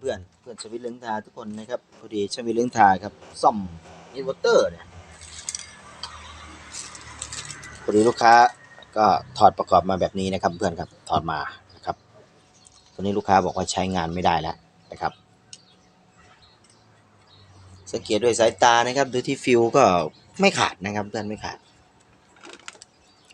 เพื่อนๆเพื่อนสวิตเลื้องทาทุกคนนะครับพอดีสวิตเลื้องทาครับซ่อมอินเวอร์เตอร์เนี่ยพอดีลูกค้าก็ถอดประกอบมาแบบนี้นะครับเพื่อนครับถอดมานะครับตัวนี้ลูกค้าบอกว่าใช้งานไม่ได้แล้วนะครับ สังเกตด้วยสายตานะครับดูที่ฟิวก็ไม่ขาดนะครับเพื่อนไม่ขาด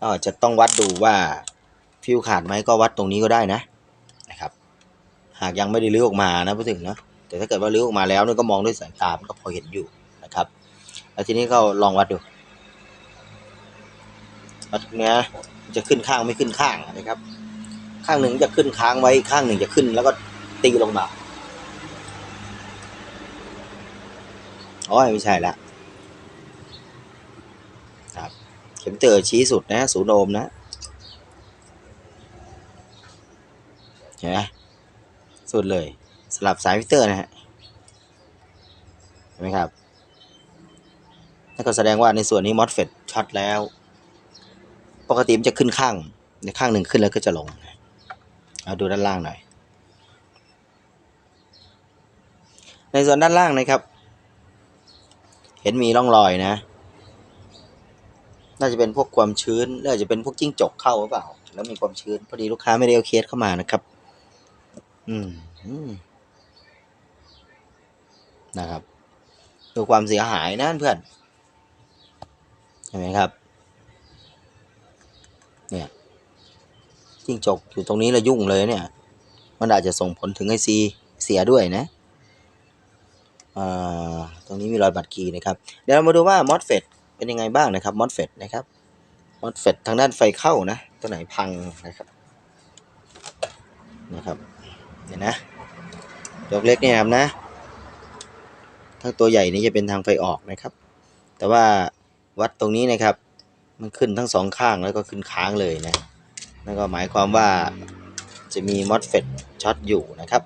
ก็จะต้องวัดดูว่าฟิวขาดไหมก็วัดตรงนี้ก็ได้นะ หากยังไม่ได้ลื้อออกมานะพูดถึงนะแต่ถ้าเกิดว่าลื้อออกมาแล้วเนี่ยก็มองด้วยสายตามันก็พอเห็นอยู่นะครับ แล้วทีนี้ก็ลองวัดดูวัดเนี้ยจะขึ้นข้างไม่ขึ้นข้างนะครับ ข้างหนึ่งจะขึ้นค้างไว้ข้างหนึ่งจะขึ้น แล้วก็ตีลงมาโอ้ยไม่ใช่ละครับ เข็มเตอร์ชี้สุดนะศูนย์โอมนะเห็นไหม สุดเลยสลับสายฟิเตอร์นะฮะเห็นไหมครับนั่นก็แสดงว่าในส่วนนี้มอสเฟตช็อตแล้ว ปกติมันจะขึ้นข้าง ในข้างหนึ่งขึ้นแล้วก็จะลง เอาดูด้านล่างหน่อย ในส่วนด้านล่างนะครับ เห็นมีร่องรอยนะ น่าจะเป็นพวกความชื้นน่าจะเป็นพวกจิ้งจกเข้าหรือเปล่า แล้วมีความชื้นพอดีลูกค้าไม่ได้เอาเคสเข้ามานะครับ อืมนะครับดูความเสียหายนะเพื่อนเห็นไหมครับ เนี่ยจิ้งจกอยู่ตรงนี้แล้วยุ่งเลยเนี่ย มันอาจจะส่งผลถึงไอซีเสียด้วยนะอ่าตรงนี้มีรอยบัตรคีย์นะครับ เดี๋ยวเรามาดูว่ามอสเฟตเป็นยังไงบ้างนะครับมอสเฟตนะครับมอสเฟตทางด้านไฟเข้านะ ตัวไหนพังนะครับนะครับ เห็นนะตัวเล็กเนี่ยครับนะถ้าตัวใหญ่นี่จะเป็นทางไฟออกนะครับ แต่ว่าวัดตรงนี้นะครับ มันขึ้นทั้งสองข้างแล้วก็ขึ้นค้างเลยนะนั่นก็หมายความว่าจะมีมอสเฟตช็อตอยู่นะครับ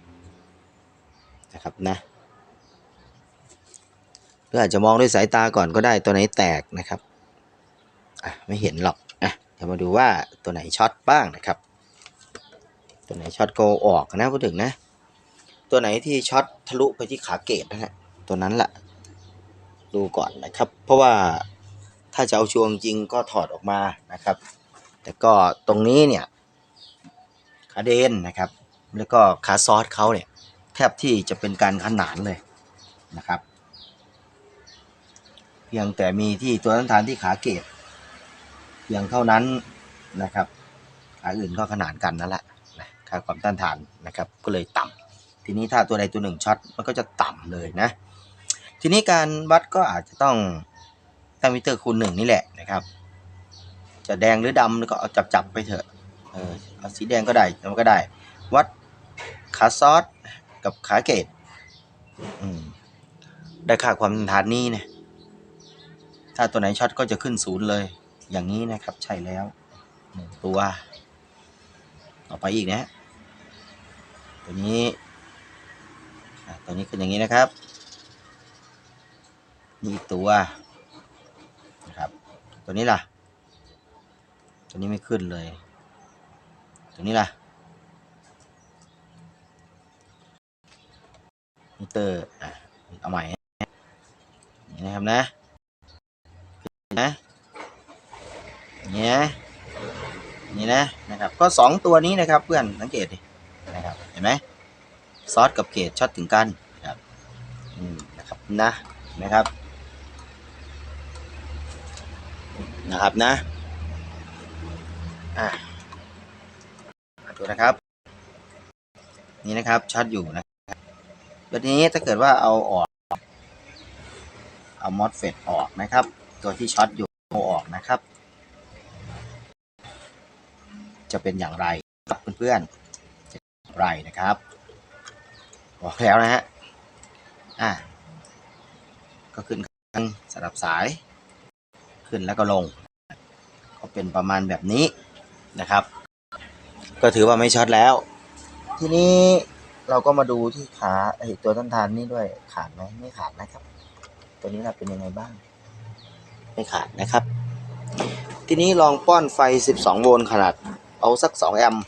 นะครับนะหรืออาจจะมองด้วยสายตาก่อนก็ได้ตัวไหนแตกนะครับอะไม่เห็นหรอกอะเดี๋ยวมาดูว่าตัวไหนช็อตบ้างนะครับ ตัวไหนช็อตโกออกนะพูดถึงนะ ตัวไหนที่ช็อตทะลุไปที่ขาเกตนะฮะตัวนั้นแหละดูก่อนนะครับ เพราะว่าถ้าจะเอาช่วงจริงก็ถอดออกมานะครับ แต่ก็ตรงนี้เนี่ยขาเดนนะครับ แล้วก็ขาซอสเขาเนี่ยแทบที่จะเป็นการขนานเลยนะครับ เพียงแต่มีที่ตัวต้นทานที่ขาเกตเพียงเท่านั้นนะครับ ขาอื่นก็ขนานกันนั่นแหละ ค่าความต้านทานนะครับก็เลยต่ำทีนี้ถ้าตัวใดตัวหนึ่งช็อตมันก็จะต่ำเลยนะ ทีนี้การวัดก็อาจจะต้องตั้งมิเตอร์คูณหนึ่งนี่แหละนะครับ จะแดงหรือดำก็เอาจับจับไปเถอะเออเอาสีแดงก็ได้มันก็ได้ วัดขาซอสกับขาเกตได้ค่าความต้านทานนี้เนี่ยถ้าตัวไหนช็อตก็จะขึ้นศูนย์เลย อย่างนี้นะครับใช่แล้วหนึ่งตัว ต่อไปอีกนะ ตัวนี้ตัวนี้ขึ้นอย่างนี้นะครับนี่อีกตัวนะครับ ตัวนี้ล่ะ ตัวนี้ไม่ขึ้นเลย ตัวนี้ล่ะมิเตอร์อะเอาใหม่นะนี่นะครับนะนะนี่นะนี่นะนะครับ ก็สองตัวนี้นะครับเพื่อนสังเกตดิ ห็นไหมซอสกับเกตช็อตถึงกันนะครับอืมนะครับนะนไหมครับนะครับนะอะดูนะครับ นี่นะครับช็อตอยู่นะครับตัวนี้ถ้าเกิดว่าเอาออกเอามอสเฟตออกนะครับ ตัวที่ช็อตอยู่เอาออกนะครับ จะเป็นอย่างไรครับเพื่อนๆ ไรนะครับ บอกแล้วนะฮะอะก็ขึ้นกันสลับสาย ขึ้นแล้วก็ลง ก็เป็นประมาณแบบนี้นะครับ ก็ถือว่าไม่ช็อตแล้ว ทีนี้เราก็มาดูที่ขาไอตัวต้นทานนี่ด้วยขาดไหมไม่ขาดนะครับ ตัวนี้เราเป็นยังไงบ้าง ไม่ขาดนะครับ ทีนี้ลองป้อนไฟ 12 โวลต์ขนาดเอาสัก 2 แอมป์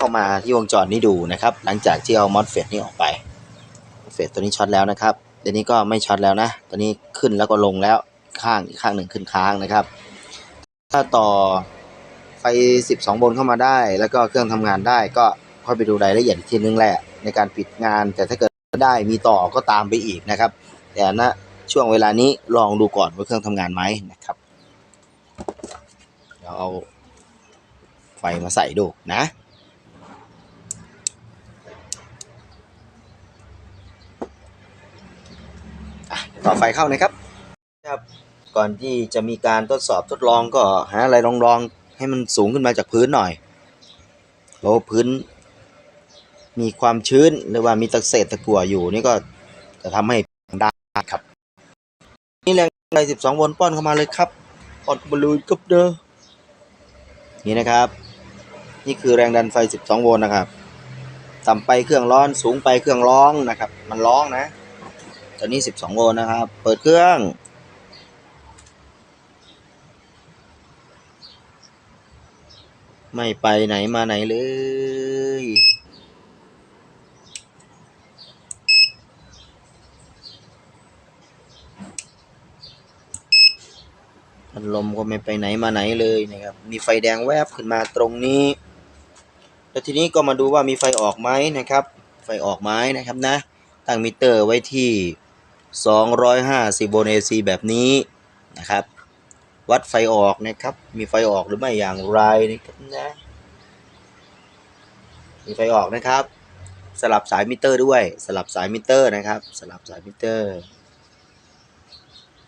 เข้ามาที่วงจรนี้ดูนะครับ หลังจากที่เอามอสเฟตนี่ออกไปเฟสตัวนี้ช็อตแล้วนะครับเดี๋ยวนี้ก็ไม่ช็อตแล้วนะตัวนี้ขึ้นแล้วก็ลงแล้วข้างอีกข้างหนึ่งขึ้นค้างนะครับ ถ้าต่อไฟ 12โวลต์เข้ามาได้ แล้วก็เครื่องทำงานได้ก็ค่อยไปดูรายละเอียดอีกทีนึงแหละ ในการปิดงาน แต่ถ้าเกิดได้มีต่อก็ตามไปอีกนะครับ แต่ณช่วงเวลานี้ลองดูก่อนว่าเครื่องทำงานไหมนะครับเดี๋ยวเอาไฟมาใส่ดูนะ ต่อไฟเข้านะครับครับก่อนที่จะมีการทดสอบทดลองก็หาอะไรลองลองๆให้มันสูงขึ้นมาจากพื้นหน่อยเพราะว่าพื้น มีความชื้นหรือว่ามีตะเศษตะกั่วอยู่นี่ก็จะทำให้ได้ครับนี่แรงไฟ12โวลต์ป้อนเข้ามาเลยครับป้อนบอลลูนกับเด้อนี่นะครับ นี่คือแรงดันไฟ 12 โวลต์นะครับ ต่ำไปเครื่องร้อนสูงไปเครื่องร้องนะครับ มันร้องนะ ตอนนี้ 12 โวลต์นะครับ เปิดเครื่องไม่ไปไหนมาไหนเลย พัดลมก็ไม่ไปไหนมาไหนเลยนะครับ มีไฟแดงแวบขึ้นมาตรงนี้ แล้วทีนี้ก็มาดูว่ามีไฟออกไหมนะครับ ไฟออกไหมนะครับนะ ตั้งมิเตอร์ไว้ที่ 250โวลต์ AC แบบนี้นะครับ วัดไฟออกนะครับ มีไฟออกหรือไม่อย่างไรนะครับนะมีไฟออกนะครับ สลับสายมิเตอร์ด้วย สลับสายมิเตอร์นะครับ สลับสายมิเตอร์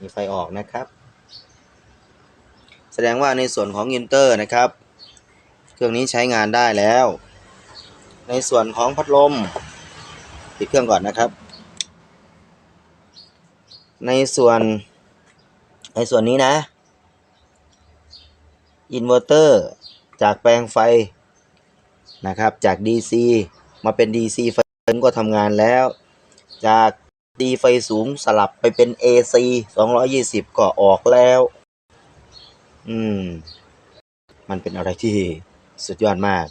มีไฟออกนะครับ แสดงว่าในส่วนของอินเตอร์นะครับ เครื่องนี้ใช้งานได้แล้ว ในส่วนของพัดลมปิดเครื่องก่อนนะครับ ในส่วนในส่วนนี้นะ อินเวอร์เตอร์จากแปลงไฟนะครับจาก DC มาเป็น DC ไฟก็ทำงานแล้ว จาก D ไฟสูงสลับไปเป็น AC 220 ก็ออกแล้ว อืม มันเป็นอะไรที่สุดยอดมาก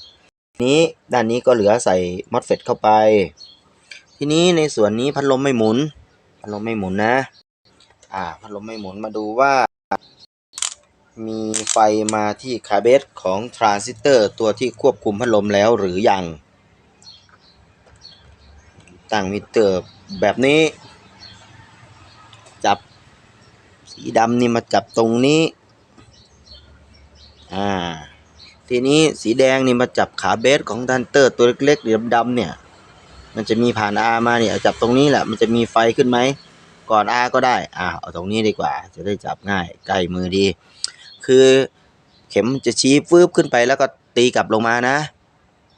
นี้ด้านนี้ก็เหลือใส่มอสเฟตเข้าไป ทีนี้ในส่วนนี้พัดลมไม่หมุน พัดลมไม่หมุนนะ อ่า พัดลมไม่หมุนมาดูว่า มีไฟมาที่คาเบสของทรานซิสเตอร์ตัวที่ควบคุมพัดลมแล้วหรือยัง ตั้งมิเตอร์แบบนี้ จับสีดำนี่มาจับตรงนี้ อ่า ทีนี้สีแดงนี่มาจับขาเบสของทันเตอร์ตัวเล็กๆดำๆเนี่ย มันจะมีผ่านอามาเนี่ยจับตรงนี้แหละมันจะมีไฟขึ้นไหมก่อนอาก็ได้อ่าเอาตรงนี้ดีกว่า จะได้จับง่ายใกล้มือดี คือเข็มจะชี้ฟืบขึ้นไปแล้วก็ตีกลับลงมานะ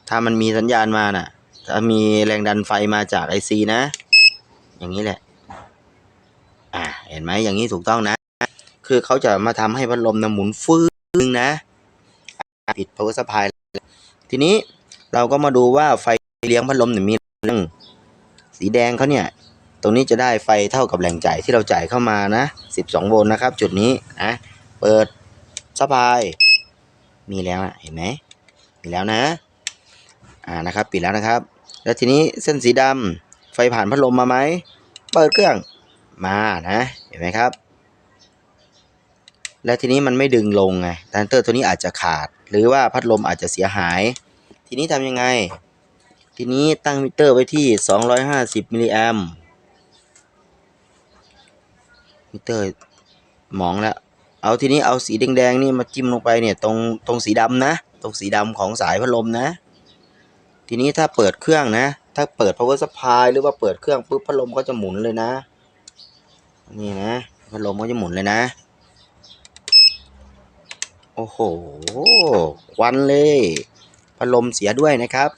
ถ้ามันมีสัญญาณมาน่ะ ถ้ามีแรงดันไฟมาจากไอซีนะ อย่างนี้แหละ อ่า เห็นไหมอย่างนี้ถูกต้องนะ คือเขาจะมาทำให้พัดลมนะหมุนฟืบนะปิด power supply ทีนี้เราก็มาดูว่าไฟเลี้ยงพัดลมเนี่ยมี เรื่องสีแดงเขาเนี่ย ตรงนี้จะได้ไฟเท่ากับแรงจ่ายที่เราจ่ายเข้ามานะ 12 โวลต์นะครับ จุดนี้นะเปิดซัพพลายมีแล้วนะเห็นไหมมีแล้วนะ อ่านะครับ ปิดแล้วนะครับ แล้วทีนี้เส้นสีดำไฟผ่านพัดลมมาไหมเปิดเครื่องมานะเห็นไหมครับ และทีนี้มันไม่ดึงลงไงทันเตอร์ตัวนี้อาจจะขาด หรือว่าพัดลมอาจจะเสียหาย ทีนี้ทำยังไง ทีนี้ตั้งมิเตอร์ไว้ที่ 250 มิลลิแอมมิเตอร์หมองแล้ว เอาทีนี้เอาสีแดงๆนี่มาจิ้มลงไปเนี่ยตรงตรงสีดำนะ ตรงสีดำของสายพัดลมนะ ทีนี้ถ้าเปิดเครื่องนะ ถ้าเปิด power supply หรือว่าเปิดเครื่องปุ๊บพัดลมก็จะหมุนเลยนะ นี่นะพัดลมก็จะหมุนเลยนะ โอ้โหควันเลยพัดลมเสียด้วยนะครับ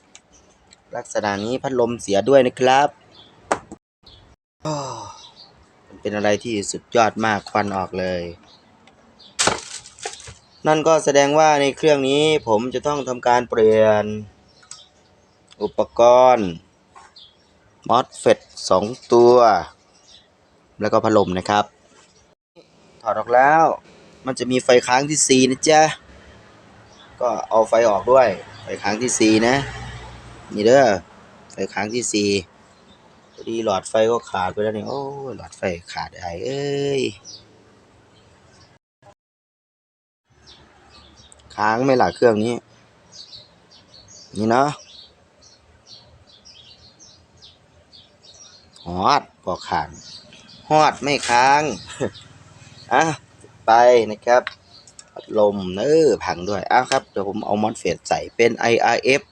ลักษณะนี้พัดลมเสียด้วยนะครับมันเป็นอะไรที่สุดยอดมากควันออกเลย นั่นก็แสดงว่าในเครื่องนี้ผมจะต้องทำการเปลี่ยน อุปกรณ์มอสเฟตสองตัว แล้วก็พัดลมนะครับ ถอดออกแล้ว มันจะมีไฟค้างที่ C นะจ๊ะ ก็เอาไฟออกด้วย ไฟค้างที่ C นะ นี่เด้อไฟค้างที่ C พอดีหลอดไฟก็ขาดไปแล้วนี่โอ้หลอดไฟขาดไอ้เอ้ยค้างไม่หล่ะเครื่องนี้ นี่เนาะฮอดบอกขาดฮอดไม่ค้างอะไปนะครับ พัดลมเออพังด้วยอ้าวครับเดี๋ยวผมเอามอสเฟตใส่เป็น IRF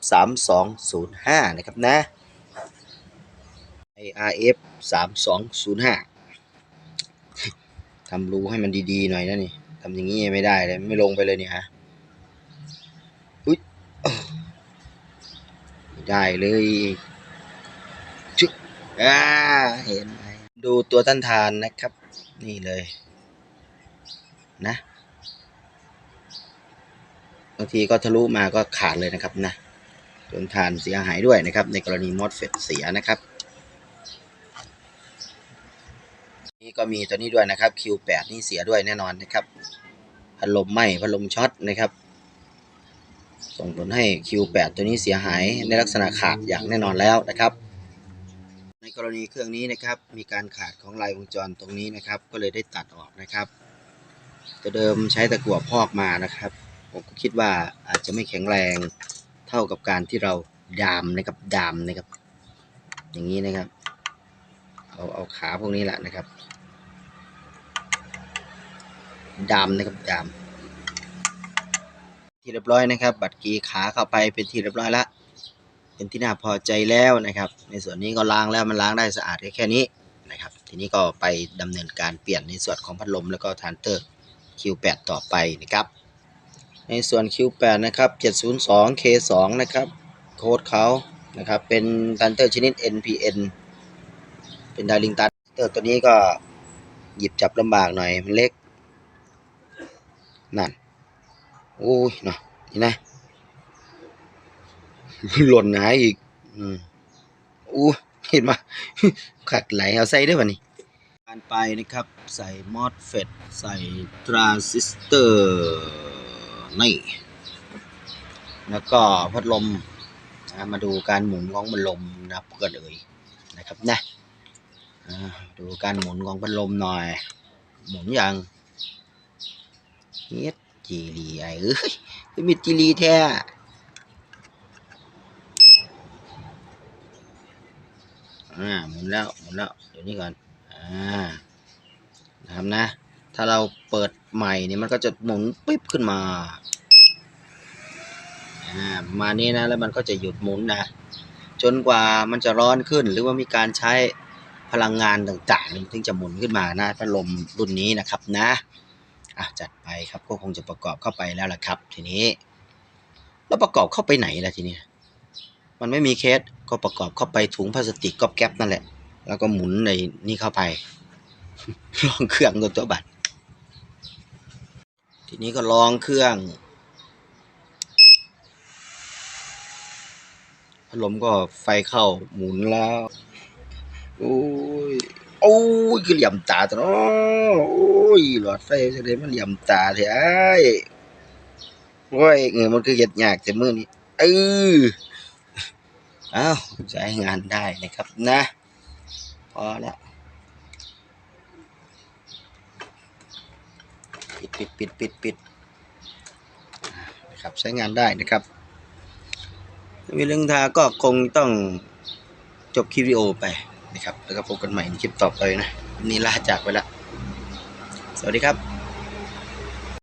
3205 นะครับนะ IRF 3205 ทำรูให้มันดีๆหน่อยนะนี่ทำอย่างนี้ไม่ได้เลยไม่ลงไปเลยเนี่ยฮะอุ๊ยไม่ได้เลยชึกอ่าเห็นไหมดูตัวต้านทานนะครับ นี่เลย นะ บางทีก็ทะลุมาก็ขาดเลยนะครับนะต้นทานเสียหายด้วยนะครับ ในกรณีมอสเฟตเสียนะครับ นี่ก็มีตัวนี้ด้วยนะครับ Q8 นี่เสียด้วยแน่นอนนะครับพัดลมไหม้พัดลมช็อตนะครับ ส่งผลให้ Q8 ตัวนี้เสียหายในลักษณะขาดอย่างแน่นอนแล้วนะครับ ในกรณีเครื่องนี้นะครับ มีการขาดของลายวงจรตรงนี้นะครับ ก็เลยได้ตัดออกนะครับ แต่เดิมใช้ตะกั่วพอกมานะครับ ผมก็คิดว่าอาจจะไม่แข็งแรงเท่ากับการที่เราดามนะครับดามนะครับ อย่างนี้นะครับ เอาเอาขาพวกนี้แหละนะครับ ดามนะครับดามที่เรียบร้อยนะครับ บัตรกีขาเข้าไปเป็นที่เรียบร้อยละเป็นที่น่าพอใจแล้วนะครับ ในส่วนนี้ก็ล้างแล้วมันล้างได้สะอาดแค่นี้นะครับ ทีนี้ก็ไปดำเนินการเปลี่ยนในส่วนของพัดลมแล้วก็ทานเตอร์ Q8 ต่อไปนะครับ ในส่วน Q8 นะครับ 702 K2 นะครับ โค้ดเขานะครับ เป็นทันเตอร์ชนิด NPN เป็นดาริงตันเตอร์ตัวนี้ก็หยิบจับลำบากหน่อย มันเล็ก นั่นโอ้ยเนาะนี่นะ หล่นหายอีก อืมอู้เห็นมาขัดไหลเอาใส่ได้ป่ะนี่การไปนะครับ ใส่มอสเฟตใส่ทรานซิสเตอร์ นี่แล้วก็พัดลมนะมาดูการหมุนของพัดลมนะเพื่อนเอ่ยนะครับนะดูการหมุนของพัดลมหน่อย หมุนย่างเฮ็ดจีรีไอเอ้ยคือมีจีรีแท้อ่าหมุนแล้วหมุนแล้วเดี๋ยวนี้ก่อนอ่านะครับนะ ถ้าเราเปิดใหม่เนี่ยมันก็จะหมุนปิ๊บขึ้นมาอ่ามานี้นะแล้วมันก็จะหยุดหมุนนะ จนกว่ามันจะร้อนขึ้น หรือว่ามีการใช้พลังงานต่างๆถึงจะหมุนขึ้นมานะพัดลมรุ่นนี้นะครับนะอะจัดไปครับก็คงจะประกอบเข้าไปแล้วล่ะครับ ทีนี้ แล้วประกอบเข้าไปไหนล่ะทีนี้ มันไม่มีเคสก็ประกอบเข้าไปถุงพลาสติกก๊อบแก๊บนั่นแหละ แล้วก็หมุนในนี่เข้าไปลองเครื่องตัวตัวบัตร ทีนี้ก็ลองเครื่องพัดลมก็ไฟเข้าหมุนแล้วโอ้ยโอ้ยคือเหลี่ยมตาตัวนาะโอ้ยหลอดไฟจะได้มันเหลี่ยมตาเถอะไอ้โอ้ยเงือมันคือเห็ดยากแต่มือนี้เอออ้าวใช้งานได้นะครับนะ พอแล้ว ปิดปิดปิดปิดปิดนะครับใช้งานได้นะครับวิลึงทาก็คงต้องจบคลิปวิดีโอไปนะครับ แล้วก็พบกันใหม่ในคลิปต่อไปนะนี่ลาจากไปละสวัสดีครับ